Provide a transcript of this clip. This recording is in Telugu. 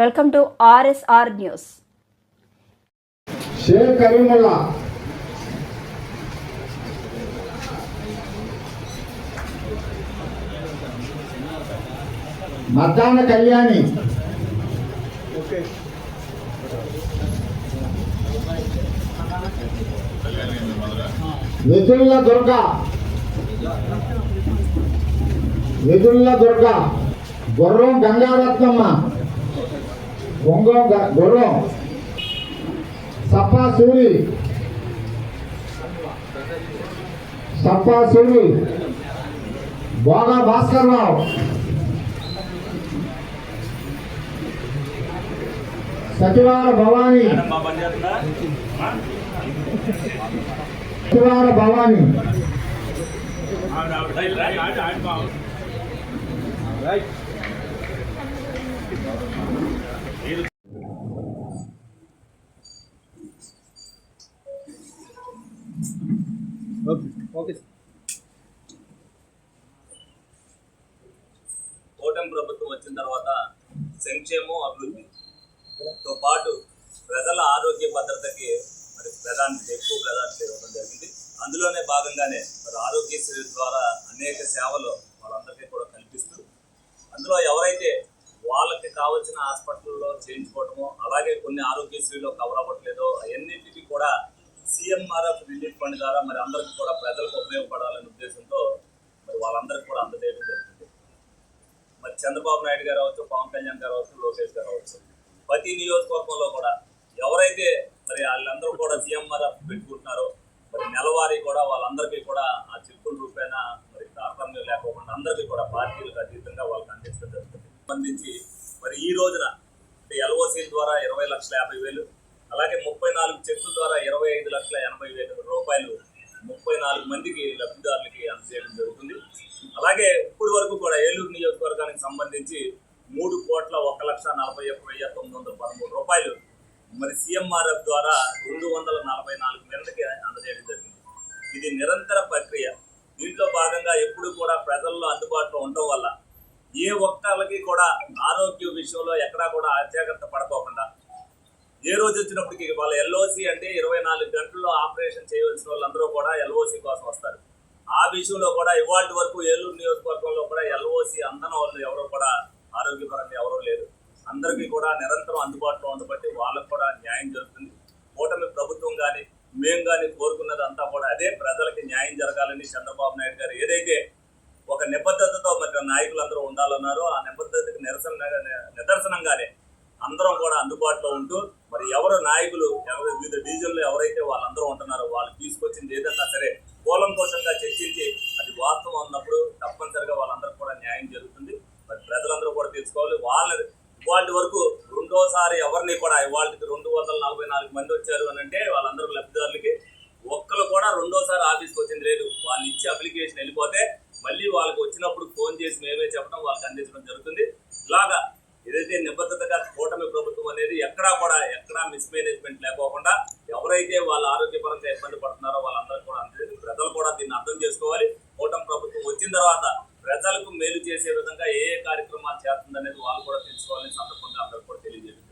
Welcome to RSR news. Shaik Kareemulla Maddana Kalyani. Vedulla Durga. Vedulla Durga. Gurram Gangaratnamma. Gongam గుర్రం సప్పా సూరి సప్పా సూరి బోగా భాస్కర్ రావు సచివాల భవాని సచివాల భవాని కూటమి ప్రభుత్వం వచ్చిన తర్వాత సంక్షేమం అభివృద్ధితో పాటు ప్రజల ఆరోగ్య భద్రతకి మరి ప్రాధాన్యత ఎక్కువ ప్రాధాన్యత ఇవ్వడం జరిగింది. అందులోనే భాగంగానే మరి ఆరోగ్యశ్రీ ద్వారా అనేక సేవలు వాళ్ళందరికీ కూడా కల్పిస్తూ అందులో ఎవరైతే కావాల్సిన హాస్పిటల్లో చేయించుకోవటము అలాగే కొన్ని ఆరోగ్యశ్రీలో కవర్ అవ్వట్లేదు అవన్నింటికి కూడా సీఎంఆర్ఎఫ్ రిలీఫ్ ఫండ్ ద్వారా మరి అందరికీ కూడా ప్రజలకు ఉపయోగపడాలనే ఉద్దేశంతో మరి వాళ్ళందరికీ కూడా అందజేయడం జరుగుతుంది. మరి చంద్రబాబు నాయుడు గారు అవచ్చు పవన్ కళ్యాణ్ గారు అవచ్చు లోకేష్ గారు అవచ్చు ప్రతి నియోజకవర్గంలో కూడా ఎవరైతే మరి వాళ్ళందరూ కూడా సీఎంఆర్ పెట్టుకుంటున్నారో మరి నెలవారీ కూడా వాళ్ళందరికీ కూడా ఆ చిక్కుల రూపేణ మరి తారతమ్యం లేకోకుండా అందరికీ కూడా పార్టీలకు అతీతంగా వాళ్ళకి అందించడం జరుగుతుంది. సంబంధించి మరి ఈ రోజున ఎల్ఓసీల ద్వారా ఇరవై లక్షల యాభై వేలు అలాగే ముప్పై నాలుగు చెక్కుల ద్వారా ఇరవై ఐదు లక్షల ఎనభై వేల రూపాయలు ముప్పై నాలుగు మందికి లబ్ధిదారులకి అందజేయడం జరుగుతుంది. అలాగే ఇప్పటి వరకు కూడా ఏలూరు నియోజకవర్గానికి సంబంధించి మూడు కోట్ల ఒక లక్ష నలభై ఒక్క వెయ్యి తొమ్మిది వందల పదమూడు రూపాయలు మరి సీఎంఆర్ఎఫ్ ద్వారా రెండు వందల నలభై నాలుగు మందికి అందజేయడం జరిగింది. ఇది నిరంతర ప్రక్రియ. దీంట్లో భాగంగా ఎప్పుడు కూడా ప్రజల్లో అందుబాటులో ఉండడం వల్ల ఏ ఒక్కరికి కూడా ఆరోగ్య విషయంలో ఎక్కడా కూడా అజాగ్రత్త పడుకోకుండా. ఏ రోజు వచ్చినప్పటికీ వాళ్ళ ఎల్ఓసి అంటే ఇరవై నాలుగు గంటల్లో ఆపరేషన్ చేయవలసిన వాళ్ళందరూ కూడా ఎల్ఓసి కోసం వస్తారు. ఆ విషయంలో కూడా ఇవాళ వరకు ఏలూరు నియోజకవర్గంలో కూడా ఎల్ఓసి అందన వాళ్ళు ఎవరు కూడా ఆరోగ్యపరంగా ఎవరూ లేరు. అందరికీ కూడా నిరంతరం అందుబాటులో ఉండబట్టి వాళ్ళకు కూడా న్యాయం జరుగుతుంది. కూటమి ప్రభుత్వం కానీ మేము కానీ కోరుకున్నది అంతా కూడా అదే ప్రజలకి న్యాయం జరగాలని చంద్రబాబు నాయుడు గారు ఏదైతే ఒక నిబద్ధతతో మరి నాయకులందరూ ఉండాలన్నారు. ఆ నిబద్ధతకు నిరసన నిదర్శనంగానే అందరం కూడా అందుబాటులో ఉంటూ మరి ఎవరు నాయకులు ఎవరు వివిధ డివిజన్లు ఎవరైతే వాళ్ళందరూ ఉంటున్నారో వాళ్ళు తీసుకొచ్చింది ఏదన్నా సరే కూలం కోసంగా చర్చించి అది వాస్తవం అన్నప్పుడు తప్పనిసరిగా వాళ్ళందరూ కూడా న్యాయం జరుగుతుంది. మరి ప్రజలందరూ కూడా తెలుసుకోవాలి. వాళ్ళ ఇవాళ వరకు రెండోసారి ఎవరిని కూడా ఇవాళకి రెండు వందల నలభై నాలుగు మంది వచ్చారు అని అంటే వాళ్ళందరూ లబ్ధిదారులకి ఒక్కరు కూడా రెండోసారి ఆఫీస్కి వచ్చింది లేదు. వాళ్ళు ఇచ్చి అప్లికేషన్ వెళ్ళిపోతే మళ్ళీ వాళ్ళకి వచ్చినప్పుడు ఫోన్ చేసి మేమే చెప్పడం వాళ్ళకి అందించడం జరుగుతుంది. ఇలాగా ఏదైతే నిబద్ధతగా కూటమి ప్రభుత్వం అనేది ఎక్కడా కూడా ఎక్కడా మిస్మేనేజ్మెంట్ లేకోకుండా ఎవరైతే వాళ్ళ ఆరోగ్యపరంగా ఇబ్బంది పడుతున్నారో వాళ్ళందరూ కూడా అందరి ప్రజలు కూడా దీన్ని అర్థం చేసుకోవాలి. కూటమి ప్రభుత్వం వచ్చిన తర్వాత ప్రజలకు మేలు చేసే విధంగా ఏ ఏ కార్యక్రమాలు చేస్తుందనేది వాళ్ళు కూడా తెలుసుకోవాలని సందర్భంగా అందరికీ కూడా తెలియజేయదు